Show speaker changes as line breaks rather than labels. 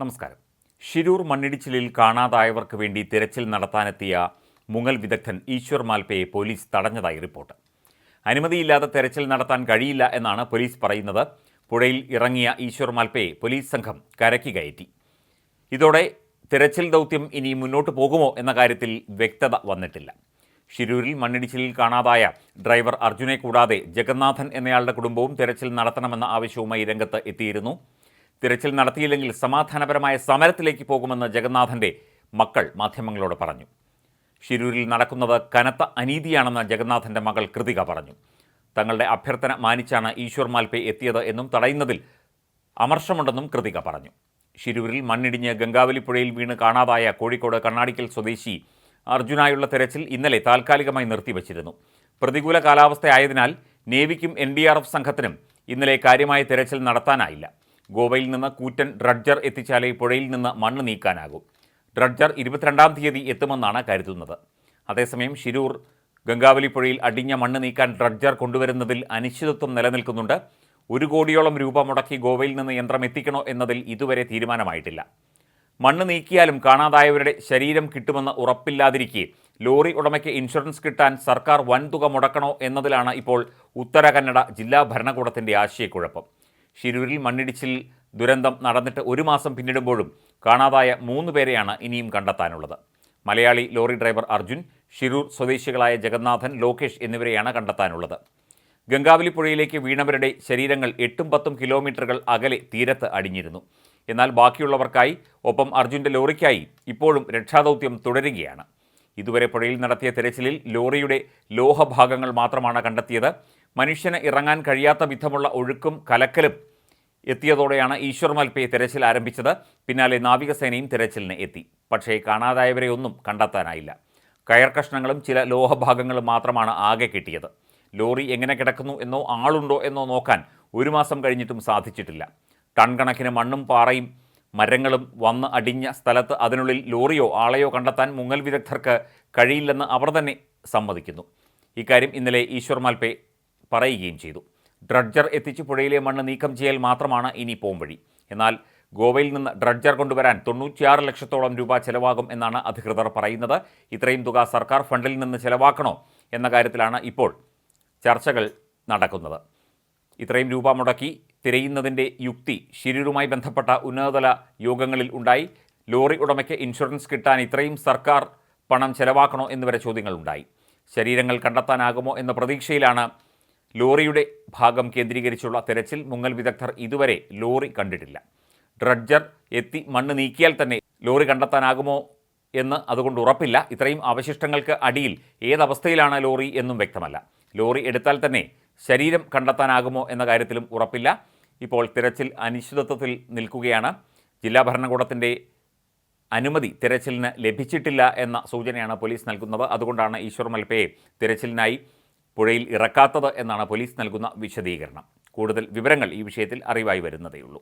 നമസ്കാരം. ഷിരൂർ മണ്ണിടിച്ചിലിൽ കാണാതായവർക്ക് വേണ്ടി തിരച്ചിൽ നടത്താനെത്തിയ മുങ്ങൽ വിദഗ്ധൻ ഈശ്വർ മാൽപ്പയെ പോലീസ് തടഞ്ഞതായി റിപ്പോർട്ട്. അനുമതിയില്ലാതെ തെരച്ചിൽ നടത്താൻ കഴിയില്ല എന്നാണ് പോലീസ് പറയുന്നത്. പുഴയിൽ ഇറങ്ങിയ ഈശ്വർ മാൽപ്പയെ പോലീസ് സംഘം കരക്കി കയറ്റി. ഇതോടെ തിരച്ചിൽ ദൗത്യം ഇനി മുന്നോട്ട് പോകുമോ എന്ന കാര്യത്തിൽ വ്യക്തത വന്നിട്ടില്ല. ഷിരൂരിൽ മണ്ണിടിച്ചിലിൽ കാണാതായ ഡ്രൈവർ അർജുനെ കൂടാതെ ജഗന്നാഥൻ എന്നയാളുടെ കുടുംബവും തെരച്ചിൽ നടത്തണമെന്ന ആവശ്യവുമായി രംഗത്ത് എത്തിയിരുന്നു. തിരച്ചിൽ നടത്തിയില്ലെങ്കിൽ സമാധാനപരമായ സമരത്തിലേക്ക് പോകുമെന്ന് ജഗന്നാഥന്റെ മക്കൾ മാധ്യമങ്ങളോട് പറഞ്ഞു. ഷിരൂരിൽ നടക്കുന്നത് കനത്ത അനീതിയാണെന്ന് ജഗന്നാഥന്റെ മകൾ കൃതിക പറഞ്ഞു. തങ്ങളുടെ അഭ്യർത്ഥന മാനിച്ചാണ് ഈശ്വർ മാൽപേ എത്തിയത് എന്നും തടയുന്നതിൽ അമർഷമുണ്ടെന്നും കൃതിക പറഞ്ഞു. ഷിരൂരിൽ മണ്ണിടിഞ്ഞ് ഗംഗാവലി പുഴയിൽ വീണ് കാണാതായ കോഴിക്കോട് കണ്ണാടിക്കൽ സ്വദേശി അർജുനായുള്ള തെരച്ചിൽ ഇന്നലെ താൽക്കാലികമായി നിർത്തിവച്ചിരുന്നു. പ്രതികൂല കാലാവസ്ഥയായതിനാൽ നേവിക്കും എൻ ഡി ആർ എഫ് സംഘത്തിനും ഇന്നലെ കാര്യമായ തെരച്ചിൽ നടത്താനായില്ല. ഗോവയിൽ നിന്ന് കൂറ്റൻ ഡ്രഡ്ജർ എത്തിച്ചാലേ പുഴയിൽ നിന്ന് മണ്ണ് നീക്കാനാകൂ. ഡ്രഡ്ജർ ഇരുപത്തിരണ്ടാം തീയതി എത്തുമെന്നാണ് കരുതുന്നത്. അതേസമയം ശിരൂർ ഗംഗാവലി പുഴയിൽ അടിഞ്ഞ മണ്ണ് നീക്കാൻ ഡ്രഡ്ജർ കൊണ്ടുവരുന്നതിൽ അനിശ്ചിതത്വം നിലനിൽക്കുന്നുണ്ട്. ഒരു കോടിയോളം രൂപ മുടക്കി ഗോവയിൽ നിന്ന് യന്ത്രം എത്തിക്കണോ എന്നതിൽ ഇതുവരെ തീരുമാനമായിട്ടില്ല. മണ്ണ് നീക്കിയാലും കാണാതായവരുടെ ശരീരം കിട്ടുമെന്ന് ഉറപ്പില്ലാതിരിക്കെ ലോറി ഉടമയ്ക്ക് ഇൻഷുറൻസ് കിട്ടാൻ സർക്കാർ വൻതുക മുടക്കണോ എന്നതിലാണ് ഇപ്പോൾ ഉത്തര കന്നഡ ജില്ലാ ഭരണകൂടത്തിന്റെ ആശയക്കുഴപ്പം. ഷിരൂരിൽ മണ്ണിടിച്ചിൽ ദുരന്തം നടന്നിട്ട് ഒരു മാസം പിന്നിടുമ്പോഴും കാണാതായ മൂന്ന് പേരെയാണ് ഇനിയും കണ്ടെത്താനുള്ളത്. മലയാളി ലോറി ഡ്രൈവർ അർജുൻ ഷിരൂർ സ്വദേശികളായ ജഗന്നാഥൻ ലോകേഷ് എന്നിവരെയാണ് കണ്ടെത്താനുള്ളത്. ഗംഗാവലി പുഴയിലേക്ക് വീണവരുടെ ശരീരങ്ങൾ എട്ടും പത്തും കിലോമീറ്ററുകൾ അകലെ തീരത്ത് അടിഞ്ഞിരുന്നു. എന്നാൽ ബാക്കിയുള്ളവർക്കായി ഒപ്പം അർജുന്റെ ലോറിക്കായി ഇപ്പോഴും രക്ഷാദൗത്യം തുടരുകയാണ്. ഇതുവരെ പുഴയിൽ നടത്തിയ തെരച്ചിലിൽ ലോറിയുടെ ലോഹഭാഗങ്ങൾ മാത്രമാണ് കണ്ടെത്തിയത്. മനുഷ്യന് ഇറങ്ങാൻ കഴിയാത്ത വിധമുള്ള ഒഴുക്കും കലക്കലും എത്തിയതോടെയാണ് ഈശ്വർ മൽപ്പയെ തിരച്ചിൽ ആരംഭിച്ചത്. പിന്നാലെ നാവികസേനയും തെരച്ചിലിന് എത്തി. പക്ഷേ കാണാതായവരെ ഒന്നും കണ്ടെത്താനായില്ല. കയർ കഷ്ണങ്ങളും ചില ലോഹഭാഗങ്ങളും മാത്രമാണ് ആകെ കിട്ടിയത്. ലോറി എങ്ങനെ കിടക്കുന്നു എന്നോ ആളുണ്ടോ എന്നോ നോക്കാൻ ഒരു മാസം കഴിഞ്ഞിട്ടും സാധിച്ചിട്ടില്ല. ടൺ കണക്കിന് മണ്ണും പാറയും മരങ്ങളും വന്ന് അടിഞ്ഞ സ്ഥലത്ത് അതിനുള്ളിൽ ലോറിയോ ആളെയോ കണ്ടെത്താൻ മുങ്ങൽ വിദഗ്ധർക്ക് കഴിയില്ലെന്ന് അവർ തന്നെ സമ്മതിക്കുന്നു. ഇക്കാര്യം ഇന്നലെ ഈശ്വർ മാൽപ്പെ പറയുകയും ചെയ്തു. ഡ്രഡ്ജർ എത്തിച്ച് പുഴയിലെ മണ്ണ് നീക്കം ചെയ്യൽ മാത്രമാണ് ഇനി പോംവഴി. എന്നാൽ ഗോവയിൽ നിന്ന് ഡ്രഡ്ജർ കൊണ്ടുവരാൻ തൊണ്ണൂറ്റിയാറ് ലക്ഷത്തോളം രൂപ ചെലവാകും എന്നാണ് അധികൃതർ പറയുന്നത്. ഇത്രയും തുക സർക്കാർ ഫണ്ടിൽ നിന്ന് ചെലവാക്കണോ എന്ന കാര്യത്തിലാണ് ഇപ്പോൾ ചർച്ചകൾ നടക്കുന്നത്. ഇത്രയും രൂപ മുടക്കി തിരയുന്നതിന്റെ യുക്തി ഷിരൂരുമായി ബന്ധപ്പെട്ട ഉന്നതതല യോഗങ്ങളിൽ ഉണ്ടായി. ലോറി ഉടമയ്ക്ക് ഇൻഷുറൻസ് കിട്ടാൻ ഇത്രയും സർക്കാർ പണം ചെലവാക്കണോ എന്നിവരെ ചോദ്യങ്ങളുണ്ടായി. ശരീരങ്ങൾ കണ്ടെത്താനാകുമോ എന്ന പ്രതീക്ഷയിലാണ് ലോറിയുടെ ഭാഗം കേന്ദ്രീകരിച്ചുള്ള തെരച്ചിൽ മുങ്ങൽ വിദഗ്ധർ ഇതുവരെ ലോറി കണ്ടിട്ടില്ല. ഡ്രഡ്ജർ എത്തി മണ്ണ് നീക്കിയാൽ തന്നെ ലോറി കണ്ടെത്താനാകുമോ എന്ന് അതുകൊണ്ട് ഉറപ്പില്ല. ഇത്രയും അവശിഷ്ടങ്ങൾക്ക് അടിയിൽ ഏതവസ്ഥയിലാണ് ലോറി എന്നും വ്യക്തമല്ല. ലോറി എടുത്താൽ തന്നെ ശരീരം കണ്ടെത്താനാകുമോ എന്ന കാര്യത്തിലും ഉറപ്പില്ല. ഇപ്പോൾ തിരച്ചിൽ അനിശ്ചിതത്വത്തിൽ നിൽക്കുകയാണ്. ജില്ലാ ഭരണകൂടത്തിന്റെ അനുമതി തിരച്ചിലിന് ലഭിച്ചിട്ടില്ല എന്ന സൂചനയാണ് പോലീസ് നൽകുന്നത്. അതുകൊണ്ടാണ് ഈശ്വർ മൽപ്പയെ തിരച്ചിലിനായി പുഴയിൽ ഇറക്കാത്തത് എന്നാണ് പോലീസ് നൽകുന്ന വിശദീകരണം. കൂടുതൽ വിവരങ്ങൾ ഈ വിഷയത്തിൽ അറിവായി വരുന്നതേയുള്ളൂ.